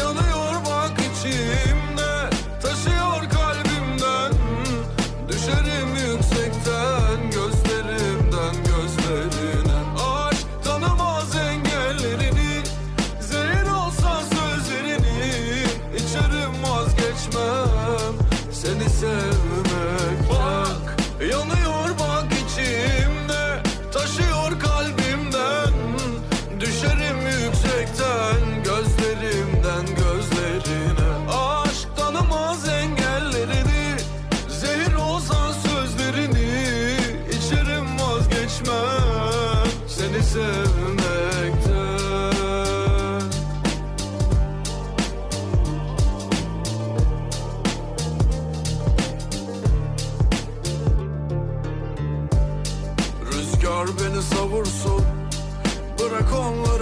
Yanıyor bak içimde. Taşıyor kalbimden. Düşerim yüksekten Gözlerimden gözlerine. Aşk tanımaz engellerini. Zehir olsa sözlerini. İçerim vazgeçmem. Seni sevmek. Bak yanıyor bak içimde. Taşıyor kalbimden. Düşerim vazgeçme seni sevmekten. Rüzgar beni savursun bırak onları.